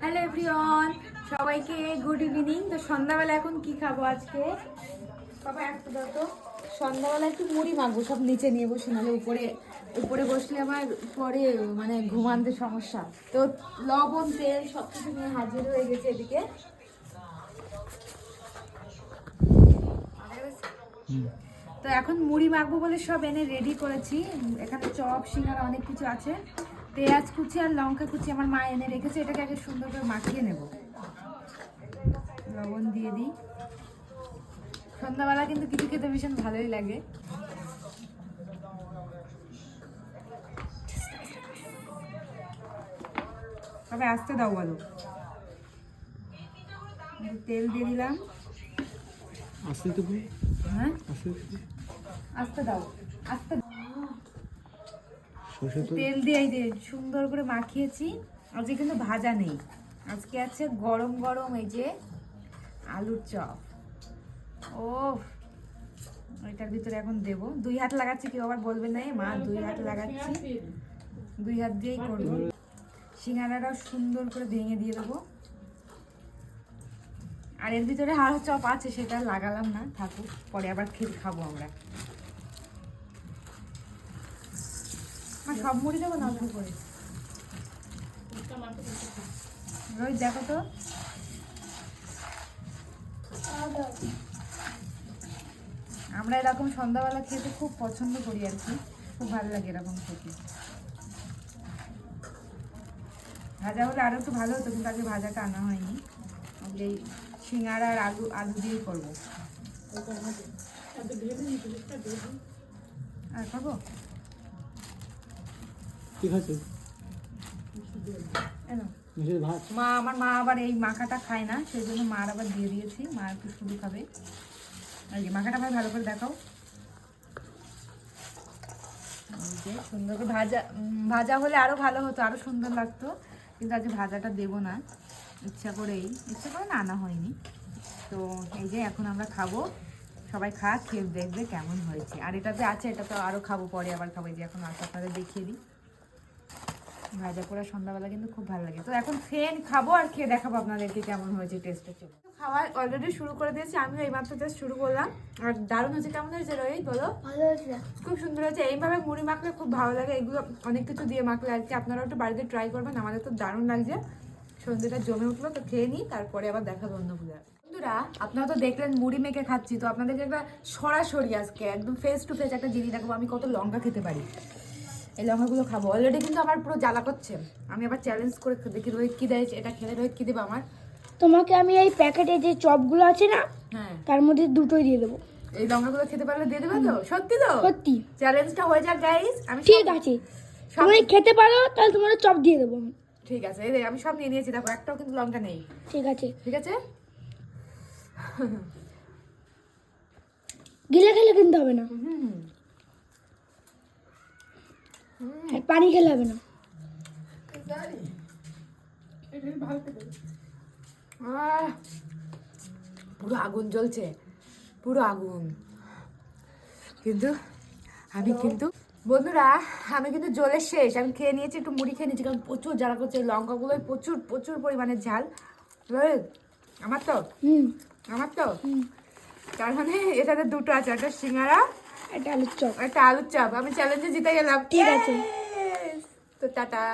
Hello everyone সবাইকে good evening তো সন্ধ্যাবেলা এখন কি খাব আজকে? বাবা একটু তো সন্ধ্যাবেলা একটু মুড়ি মাখবো, সব নিচে নিয়ে বসে, নাহলে উপরে উপরে বসলে আমার পরে মানে ঘুমানতে সমস্যা। তো লবণ, তেল সব কিছু নিয়ে হাজির হয়ে গেছে এদিকে। তো এখন মুড়ি মাখবো বলে সব এনে রেডি করেছি। এখানে চপ, সিঙ্গারা অনেক কিছু আছে। পেঁয়াজ কুচি আর লঙ্কা কুচি আমার মা এনে রেখেছে এটাকে আগে সুন্দর করে মাখিয়ে নেব। লবণ দিয়ে দিই। সন্ধ্যাবেলা কিন্তু কিছু খেতে ভীষণ ভালোই লাগে। তবে আসতে দাও বলো। তেল দিয়ে দিলাম। আসতে তো হ্যাঁ? আসতে দাও। আস্তে তেল দিয়ে এই যে সুন্দর করে মাখিয়েছি। আজকে কিন্তু ভাজা নেই। আজকে আছে গরম গরম এই যে আলুর চপ। ও ওইটার ভিতরে এখন দেব। দুই হাত লাগাচ্ছি, কেউ আবার বলবে না মা, দুই হাত লাগাচ্ছি। দুই হাত দিয়েই করব। সিঙ্গারাটাও সুন্দর করে ভেঙে দিয়ে দেবো। আর এর ভিতরে আরও চপ আছে, সেটা লাগালাম না। থাকুক, পরে আবার খেয়ে খাব আমরা। সব মুড়ি দেবো না অল্প করে। রোহিত, দেখো তো। আমরা এরকম সন্ধ্যাবেলা খেতে খুব পছন্দ করি আর কি। খুব ভালো লাগে এরকম খেতে। ভাজা হলে আরও একটু ভালো হতো, কিন্তু আজকে ভাজাটা আনা হয়নি। এই সিঙ্গারা আর আলু আলু দিয়েই করব। আর খাব? ঠিক আছে। মা, আমার মা আবার এই মাখাটা খায় না সেই জন্য মার আবার দিয়ে দিয়েছি। মা একটু শুধু খাবে। আর কি মাখাটা ভাই ভালো করে দেখাও। সুন্দর করে ভাজা ভাজা হলে আরও ভালো হতো, আরও সুন্দর লাগতো। কিন্তু আজকে ভাজাটা দেবো না। ইচ্ছা করেই, ইচ্ছা করে না আনা হয়নি। তো এই যে এখন আমরা খাব। সবাই খা খেয়ে দেখবে কেমন হয়েছে। আর এটাতে আছে এটা তো আরও খাব, পরে আবার খাব। যে এখন আপনাদের দেখিয়ে দিই। ভাজা পোড়া সন্ধ্যাবেলা কিন্তু খুব ভালো লাগে। তো এখন খেয়ে খাব আর খেয়ে দেখাবো আপনাদেরকে কেমন হয়েছে টেস্টটা চলে। খাওয়া অলরেডি শুরু করে দিয়েছি আমিও এইমাত্র জাস্ট শুরু করলাম। আর দারুণ হয়েছে কেমন হয়েছে রোহিত বলো? ভালো হয়েছে। খুব সুন্দর হয়েছে এইভাবে মুড়ি মাখলে খুব ভালো লাগে এগুলো অনেক কিছু দিয়ে মাখলে আর কি আপনারাও একটু বাড়িতে ট্রাই করবেন আমাদের তো দারুণ লাগছে। সন্ধ্যেটা জমে উঠল তো খেয়ে নিই তারপরে আবার দেখাবো অন্য পূজা বন্ধুরা আপনারা তো দেখলেন মুড়ি মেখে খাচ্ছি তো আপনাদেরকে একটা সরাসরি আজকে একদম ফেস টু ফেস একটা জিনিস দেখাবো আমি কত লঙ্কা খেতে পারি। এই লঙ্কাগুলো খাব। অলরেডি কিন্তু আমার পুরো জ্বালা করছে। আমি আবার চ্যালেঞ্জ করে দেখি রোহিত কি দেয় এটা খেলে রোহিত কি দেবে আমার। তোমাকে আমি এই প্যাকেটে যে চপগুলো আছে না হ্যাঁ। তার মধ্যে দুটোই দিয়ে দেবো। এই লঙ্কাগুলো খেতে পারলে দিয়ে দেবে তো? সত্যি তো? সত্যি। চ্যালেঞ্জটা হয়ে যাক গাইস আমি ঠিক আছে। তুমি খেতে পারো তাহলে তোমার চপ দিয়ে দেবো আমি। ঠিক আছে এই আমি সব নিয়ে নিয়েছি। দেখো একটাও কিন্তু লঙ্কা নেই। ঠিক আছে। ঠিক আছে? গিলে খেলে কিনতে হবে না। হুম। পানি খেলে হবে না। পুরো আগুন জ্বলছে পুরো আগুন। কিন্তু আমি কিন্তু বন্ধুরা আমি কিন্তু জলের শেষ। আমি খেয়ে নিয়েছি একটু মুড়ি খেয়ে নিয়েছি কারণ প্রচুর জ্বালা করছে লঙ্কাগুলোই প্রচুর প্রচুর পরিমাণে ঝাল। আমার তো? আমার তো? তার মানে এটাতে দুটো আছে একটা সিঙ্গারা এটা আলুর চপ একটা আলুর চপ। আমি চ্যালেঞ্জে জিতে গেলাম। ঠিক আছে। তো টাটা।